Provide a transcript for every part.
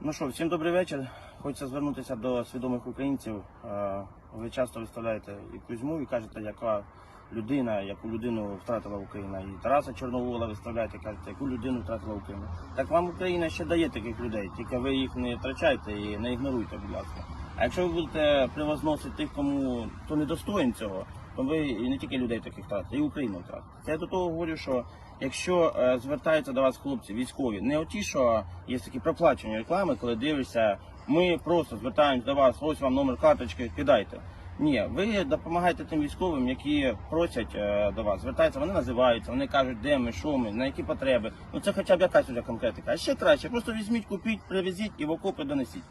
Ну що, всім добрий вечір. Хочеться звернутися до свідомих українців. Е, Ви часто виставляєте і Кузьму і кажете, яка людина, яку людину втратила Україна. І Тараса Чорновола виставляєте, кажете, яку людину втратила Україна. Так вам Україна ще дає таких людей, тільки ви їх не втрачайте і не ігноруйте, будь ласка. А якщо ви будете превозносити тих, кому хто не достоїн цього, то ви і не тільки людей таких втратите, і Україну втратите. Це я до того говорю, що якщо е, звертаються до вас хлопці військові, не оті, що є такі проплачені реклами, коли дивишся, ми просто звертаємось до вас, ось вам номер карточки, кидайте. Ні, ви допомагаєте тим військовим, які просять е, до вас, звертаються, вони називаються, вони кажуть, де ми, що ми, на які потреби. Ну це хоча б якась вже конкретика. А ще краще, просто візьміть, купіть, привезіть і в окопи донесіть.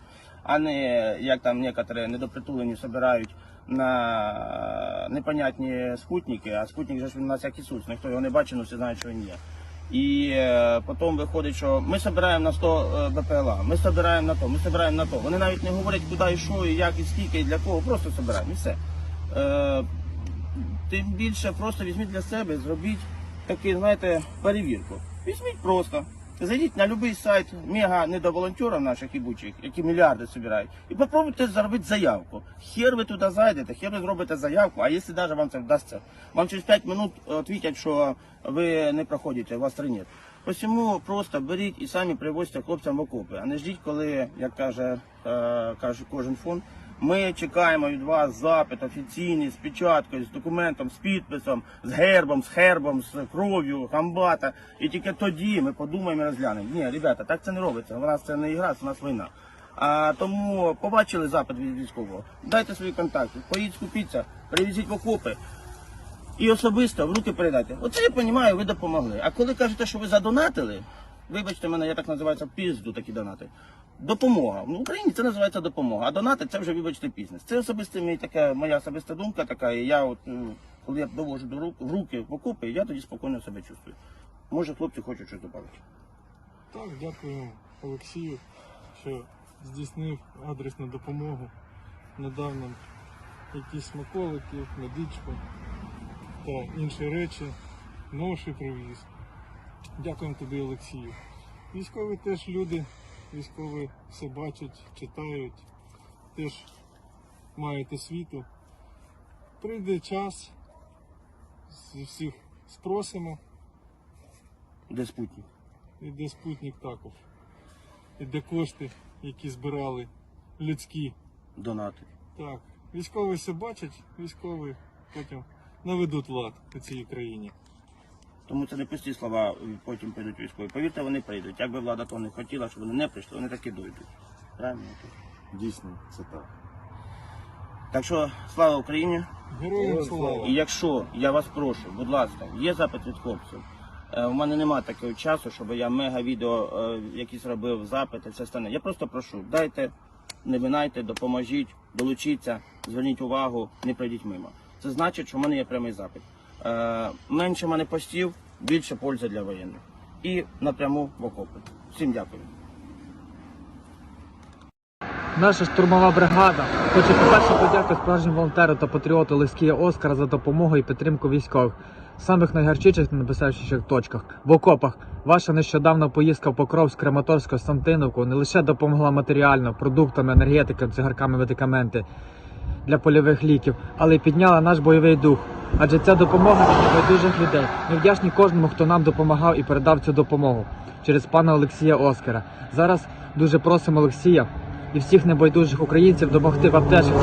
А не як там некоторі недопритулені собирають на непонятні спутники, а спутник же ж він нас як Ісус, ніхто його не бачить, але всі знають, що він є. І е, потім виходить, що ми збираємо на 100 е, БПЛА, ми збираємо на то, ми збираємо на то. Вони навіть не говорять, куди і що, і як, і скільки, і для кого, просто збираємо і все. Е, тим більше просто візьміть для себе, зробіть таку, знаєте, перевірку. Візьміть просто. Зайдіть на будь-який сайт мега недоволонтерів наших ібучих, які мільярди збирають, і попробуйте зробити заявку. Хер ви туди зайдете, хер ви зробите заявку, а якщо навіть вам це вдасться, вам через 5 минут відповідять, що ви не проходите, вас три нет. Посему просто беріть і самі привозьте хлопцям в окопи, а не ждіть, коли, як каже, е, каже кожен фонд, ми чекаємо від вас запит офіційний з печаткою, з документом, з підписом, з гербом, з хербом, з кров'ю, хамбата. І тільки тоді ми подумаємо і розглянемо. Ні, ребята, так це не робиться. У нас це не ігра, це у нас війна. А тому побачили запит від військового. Дайте свої контакти, поїдь скупіться, привезіть в окопи. І особисто в руки передайте. Оце я розумію, ви допомогли. А коли кажете, що ви задонатили, вибачте мене, я так називається пізду такі донати. Допомога. В Україні це називається допомога. А донати це вже, вибачте, бізнес. Це особисто мій така, моя особиста думка така. І я, от, коли я довожу до рук, руки в окопи, я тоді спокійно себе чувствую. Може, хлопці хочуть щось додати. Так, дякую Олексію, що здійснив адресну допомогу. Надав нам якісь смаколики, медичку та інші речі. Ноші привіз. Дякуємо тобі, Олексію. Військові теж люди, військові все бачать, читають, теж мають освіту. Прийде час, всіх спросимо. Де спутник? Іде спутник також. Іде кошти, які збирали людські. Донати. Так, військові все бачать, військові потім наведуть лад у цій країні. Тому це не пусті слова, потім прийдуть військові. Повірте, вони прийдуть. Якби влада того не хотіла, щоб вони не прийшли, вони таки дойдуть. Правильно? Дійсно, це так. Так що слава Україні! Героям слава! І якщо я вас прошу, будь ласка, є запит від хлопців. Е, У мене немає такого часу, щоб я мега відео е, якісь робив запит і все остальне. Я просто прошу, дайте, не винайте, допоможіть, долучіться, зверніть увагу, не пройдіть мимо. Це значить, що в мене є прямий запит. Е, менше мене постів, більше пользи для воєнних. І напряму в окопи. Всім дякую. Наша штурмова бригада хоче по-перше подякувати справжнім волонтеру та патріоту Лискія Оскара за допомогу і підтримку військових самих найгарчіших та небезпечніших точках в окопах. Ваша нещодавна поїздка в Покровськ, Краматорськ, Константиновку не лише допомогла матеріально, продуктами, енергетиками, цигарками, медикаменти для польових ліків, але й підняла наш бойовий дух. Адже ця допомога від небайдужих людей. Ми вдячні кожному, хто нам допомагав і передав цю допомогу через пана Олексія Оскара. Зараз дуже просимо Олексія і всіх небайдужих українців допомогти в аптечках,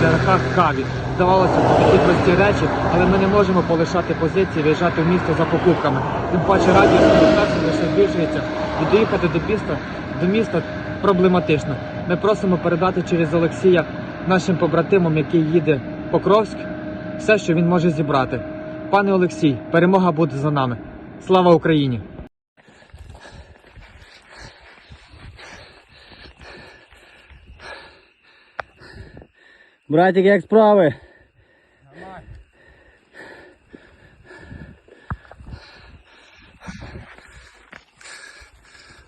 ЦРХ, каві. Здавалося, такі прості речі, але ми не можемо полишати позиції, виїжджати в місто за покупками. Тим паче радіо лише збільшується і доїхати до міста, до міста проблематично. Ми просимо передати через Олексія нашим побратимам, який їде в Покровськ, все, що він може зібрати. Пане Олексій, перемога буде за нами. Слава Україні! Братик, як справи?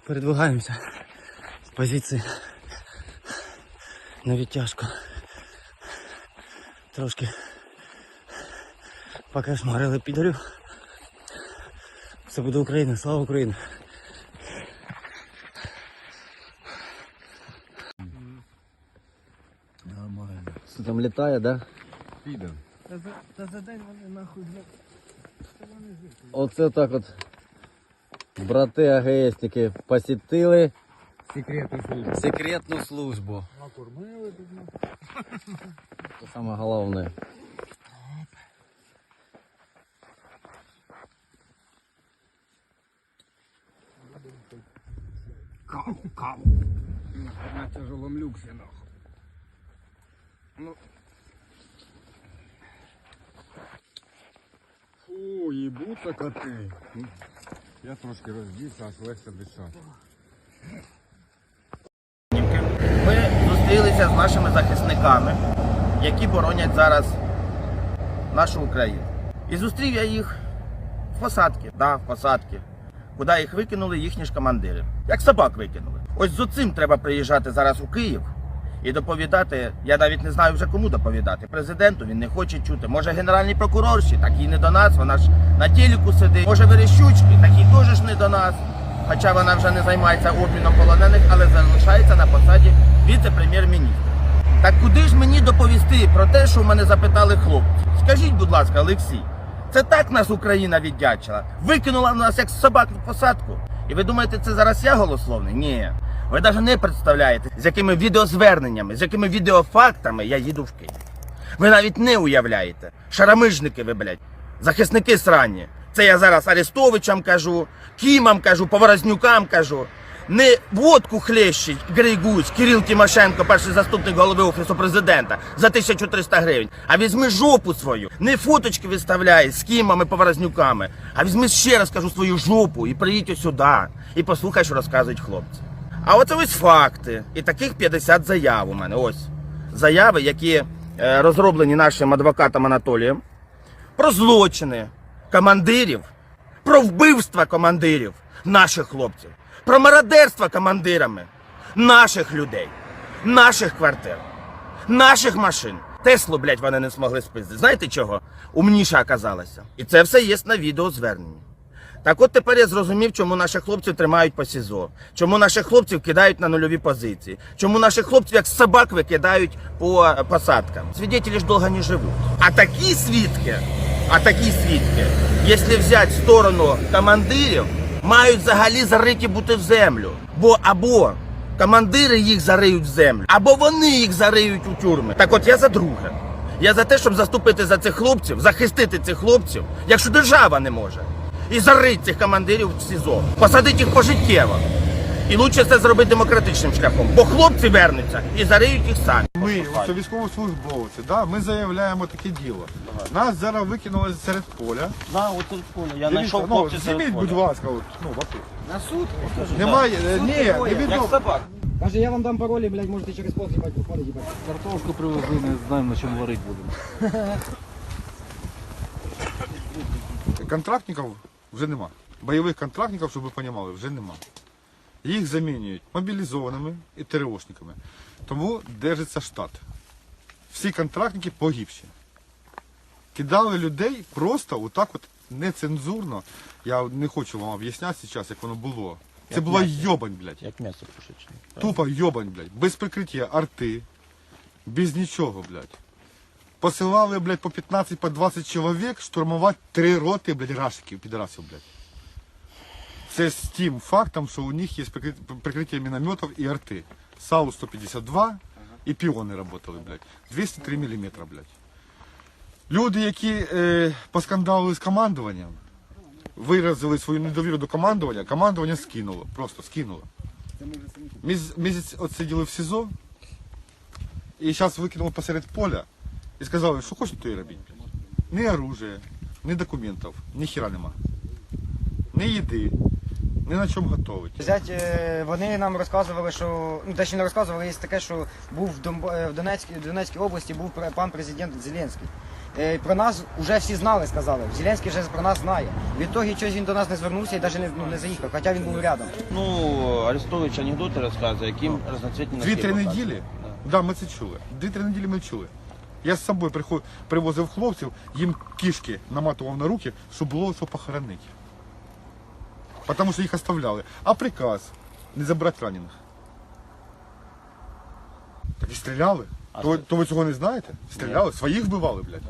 Передвигаємося з позиції на відтяжку. Трошки Поки шмарили підарю. Все буде Україна, слава Україні! Нормально. Що там літає, да? Піде. Та за, та за день вони нахуй блядь. Оце так от брати АГСники посітили секретну службу. Секретну службу. Накормили тут. Це саме головне. На тяжелом люксі, нахуй. Фу, їбуться коти. Я трошки роздівся, аж легше дишати. Ми зустрілися з нашими захисниками, які боронять зараз нашу Україну. І зустрів я їх в посадки, да, в посадки, куди їх викинули їхні ж командири. Як собак викинули. Ось з оцим треба приїжджати зараз у Київ і доповідати. Я навіть не знаю вже кому доповідати. Президенту він не хоче чути. Може генеральній прокурорші, так і не до нас. Вона ж на телеку сидить. Може Верещучки, так і теж ж не до нас. Хоча вона вже не займається обміном полонених, але залишається на посаді віце-прем'єр-міністра. Так куди ж мені доповісти про те, що мене запитали хлопці? Скажіть, будь ласка, Олексій, це так нас Україна віддячила? Викинула нас як собак в посадку. І ви думаєте, це зараз я голословний? Ні. Ви навіть не представляєте, з якими відеозверненнями, з якими відеофактами я їду в Київ. Ви навіть не уявляєте. Шарамижники ви, блядь. Захисники срані. Це я зараз Арестовичам кажу, Кімам кажу, Поворознюкам кажу. Не водку хлещить Григусь, Кирил Тимошенко, перший заступник голови офісу президента, за 1300 гривень. А візьми жопу свою. Не фоточки виставляй з кімами, поворознюками. А візьми ще раз кажу свою жопу і приїдь сюди. І послухай, що розказують хлопці. А оце ось факти. І таких 50 заяв у мене. Ось заяви, які е, розроблені нашим адвокатом Анатолієм про злочини командирів, про вбивства командирів наших хлопців, про мародерство командирами наших людей, наших квартир, наших машин. Теслу, блядь, вони не змогли спиздити. Знаєте чого? Умніша оказалася. І це все є на відеозверненні. Так от тепер я зрозумів, чому наших хлопців тримають по СІЗО, чому наших хлопців кидають на нульові позиції, чому наших хлопців як собак викидають по е, посадкам. Свідетелі ж довго не живуть. А такі свідки, а такі свідки, якщо взяти сторону командирів, мають взагалі зариті бути в землю. Бо або командири їх зариють в землю, або вони їх зариють у тюрми. Так от я за друге. Я за те, щоб заступити за цих хлопців, захистити цих хлопців, якщо держава не може. І зарить цих командирів в СІЗО, посадити їх пожиттєво. І лучше це зробити демократичним шляхом, бо хлопці вернуться і зариють їх самі. Ми, це військовослужбовці, да, ми заявляємо таке діло. Нас зараз викинули серед поля. Да, от тут поле. Я Дивіться, ну, зніміть, будь ласка, от, ну, вату. На суд? Немає, е, ні, не відомо. собак. Каже, я вам дам паролі, блядь, можете через пол їбать виходить, їбать. Картошку привезли, не знаємо на чому варити будемо. Контрактників вже нема. Бойових контрактників, щоб ви розуміли, вже нема. Їх замінюють мобілізованими і ТРОшниками. Тому держиться штат. Всі контрактники погибші. Кидали людей просто отак от нецензурно. Я не хочу вам об'ясняти зараз, як воно було. Це Як була м'ясо. йобань, блядь. Як м'ясо пушечне. Тупо йобань, блядь. Без прикриття арти, без нічого, блядь. Посилали, блядь, по 15, по 20 чоловік штурмувати три роти, блядь, рашиків, підарасів, блядь. Це з тим фактом, що у них є прикриття мінометів і арти. САУ-152 і піони працювали, блядь. 203 мм, блядь. Люди, які е, поскандалили з командуванням, виразили свою недовіру до командування, командування скинуло, просто скинуло. Місяць, місяць от сиділи в СІЗО і зараз викинули посеред поля і сказали, що хочете, то і робіть. Ні оружия, ні документів, ні хіра нема. Ні їди, ні на чому готовить. Взять, е, вони нам розказували, що ну те, що не розказували, є таке, що був в, Донб... е, в Донецькій, в Донецькій області був пан президент Зеленський. Е, Про нас вже всі знали, сказали. Зеленський вже про нас знає. Відтоді щось він до нас не звернувся і навіть не, ну, не заїхав, хоча він був рядом. Ну, Арестович анекдоти розказує, яким разноцвітні носки Дві-три неділі, Да. да, ми це чули. Дві-три неділі ми чули. Я з собою приход... привозив хлопців, їм кішки наматував на руки, щоб було що похоронити. Тому що їх оставляли. А приказ не забрати ранених. Так і стріляли. А То, то ви цього не знаєте? Стріляли, своїх вбивали, блядь.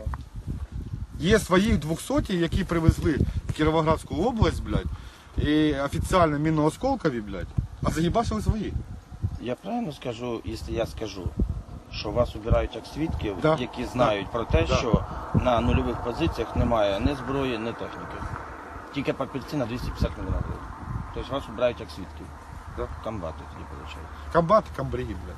Є своїх 200, які привезли в Кіровоградську область, блядь, і офіційно міноосколкові, блядь, а заїбашили свої. Я правильно скажу, якщо я скажу, що вас обирають як свідків, Да. які знають про те, Да. що на нульових позиціях немає ні зброї, ні техніки. Тільки папірці на 250 мільйонів гривень. Тобто вас обирають як свідків. Да. Комбати тоді виходить. Комбат, камбрії, блядь.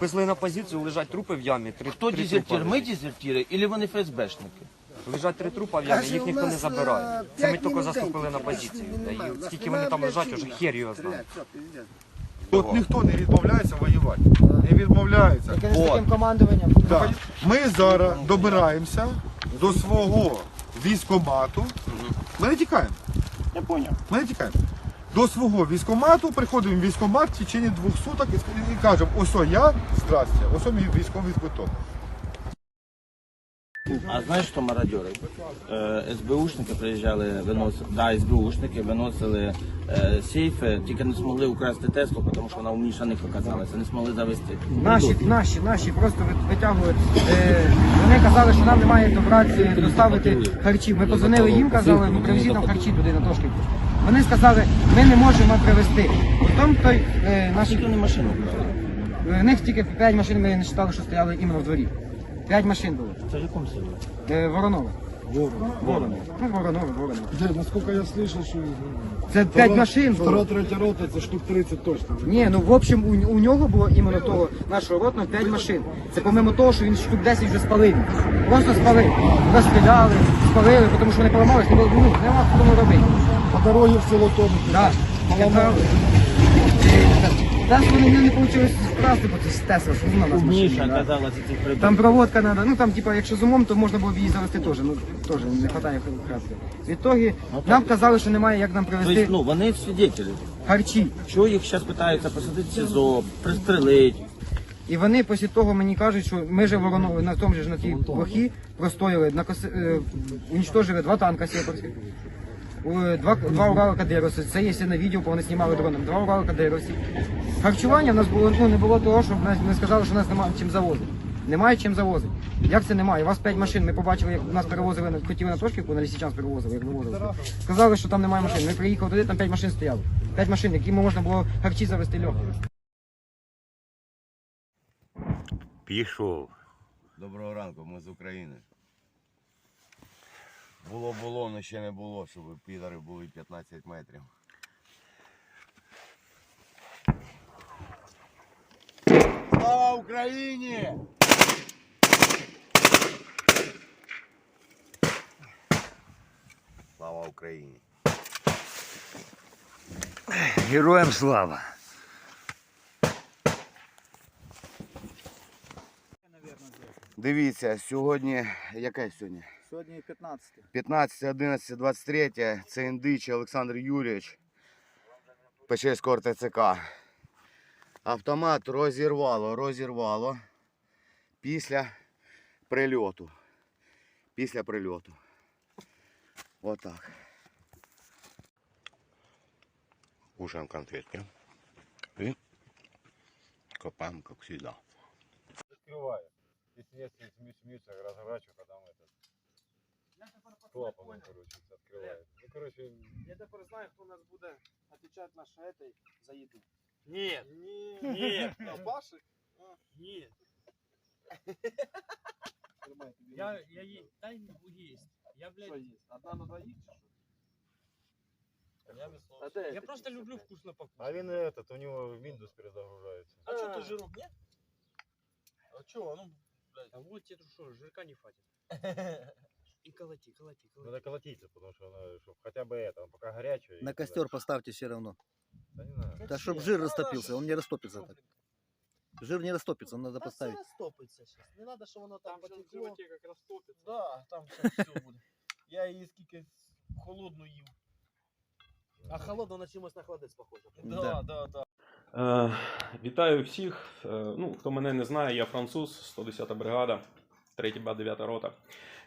Пішли на позицію, лежать трупи в ямі. Три, Хто три дезертир? Ми лежать. дезертири, або вони ФСБшники? Лежать три трупа в ямі, їх ніхто не забирає. Це ми тільки заступили на позицію. Та й скільки вони там лежать, уже хер його знає. От ніхто не відмовляється воювати. Не відмовляється. От. таким командуванням. Да. Ми зараз добираємося до свого військомату. Ми не тікаємо. Я зрозумів. Ми не тікаємо. До свого військомату приходимо в військомат в течение двох суток і, і кажемо, ось о я, здрасте, ось о мій військовий квиток. А знаєш, що мародьори? Е, СБУшники приїжджали, виносили, да, СБУшники виносили е, сейфи, тільки не змогли украсти Теслу, тому що вона умніша них оказалася, не змогли завести. Наші, наші, наші просто ви- витягують. Е, вони казали, що нам немає добратися доставити харчі. Ми позвонили їм, казали, ну привезіть нам харчі туди на Тошківку. Вони сказали, ми не можемо привезти. Потім той е, наші Тільки вони машину брали. в них тільки 5 машин ми не читали, що стояли іменно в дворі. 5 машин було. Це в якому селі? Е, Воронове. Воронове. Ну, Воронове, Воронове. Дядь, насколько я слышал, что Це 5 машин було. вторая, третья рота, это штук 30 точно. Ні, ну в общем у, у нього було іменно того нашого ротного 5 машин. Це помимо того, що він штук 10 вже спалив. Просто спалив. Розстріляли, спалили, тому що вони поламались, не було, ну, нема що тому робити. По дороге в село Томик. Да. Поламали. Теслу вони не вийшло вкрасти, бо це Тесла, що вона у нас Умніша машина, да. оказалася цих прибув. Там проводка треба, ну там, типа, якщо з умом, то можна було б її завести теж. Ну теж не вистачає краски. Відтоді нам казали, що немає як нам Тобто, привезти ну, вони свідетелі. харчі. Чого їх зараз питаються посадити в СІЗО, пристрелити? І вони після того мені кажуть, що ми же воронові на тому ж на тій плохі простояли, на коси, е, уничтожили два танка сепарських, е, два, два Урали Кадировці. Це є на відео, бо вони знімали дроном. Два Урали Кадировці. Харчування в нас було, ну не було того, щоб нас, ми сказали, що нас немає чим завозити. Немає чим завозити. Як це немає? У вас п'ять машин. Ми побачили, як нас перевозили, хотіли на Тошківку, на Лісічанс перевозили, як вивозили. Сказали, що там немає машин. Ми приїхали туди, там п'ять машин стояло. П'ять машин, якими можна було харчі завести легко. Пішов. Доброго ранку, ми з України. Було було, але ще не було, щоб підари були 15 метрів. Слава Україні! Слава Україні! Героям слава! Дивіться, сьогодні, яке сьогодні? Сегодня 15. 15, 11, 23. Це індичий Олександр Юрійович Печерського РТЦК. Автомат розірвало, розірвало після прильоту. Після прильоту. Отак. Кушаем конфетки. И копаем, как всегда. Открываю. Если нет, смеются, этот... Клапаном, короче, открывает. Ну, короче... Я тепер знаю, хто нас буде отвечать на этой за еду. Нет, нет, А Паши? нет. Я, я е... дай есть. Я, блядь... Что есть? Одна на двоих? А де Я ти просто пішов, люблю блядь? вкусно покушать. А він этот, у него Windows перезагружается. А что ты жирок, нет? А чё, ну, А вот тебе что, жирка не хватит. И колоти, колоти, колоти. Надо колотиться, потому что она, чтоб хотя бы это, он пока горячий. На костер поставьте все равно. Да не надо. Да чтобы жир растопился, он не растопится так. Жир не растопится, надо поставить. растопится сейчас. Не надо, чтобы оно там, там в потекло. животе как растопится. Да, там сейчас все буде. Я її скільки холодну їв. А холодно на чимось на холодець похоже. Да. да, да. Е, вітаю всіх. Е, ну, хто мене не знає, я француз, 110-та бригада, 3 ба 9 рота.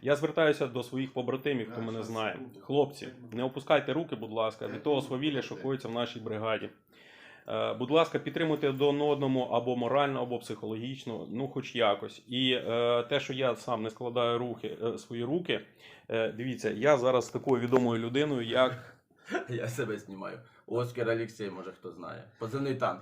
Я звертаюся до своїх побратимів, хто мене знає. Хлопці, не опускайте руки, будь ласка, від того свавілля, що коїться в нашій бригаді. Е, Будь ласка, підтримуйте один одному або морально, або психологічно, ну хоч якось. І е, те, що я сам не складаю руки, е, свої руки, е, дивіться, я зараз з такою відомою людиною, як Я себе знімаю. Оскар Олексій, може хто знає. Позивний танк.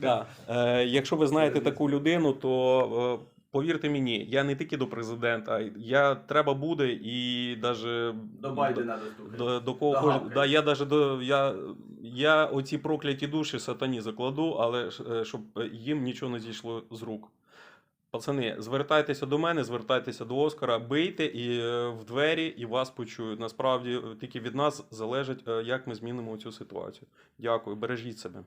Да. Е, якщо ви знаєте таку людину, то е, повірте мені, я не тільки до президента, я треба буде і даже До Байдена достукати. до, до кого До хоч- да, я даже до я, я оці прокляті душі сатані закладу, але е, щоб їм нічого не зійшло з рук. Пацани, звертайтеся до мене, звертайтеся до Оскара, бийте і е, в двері, і вас почують. Насправді тільки від нас залежить, е, як ми змінимо цю ситуацію. Дякую, бережіть себе.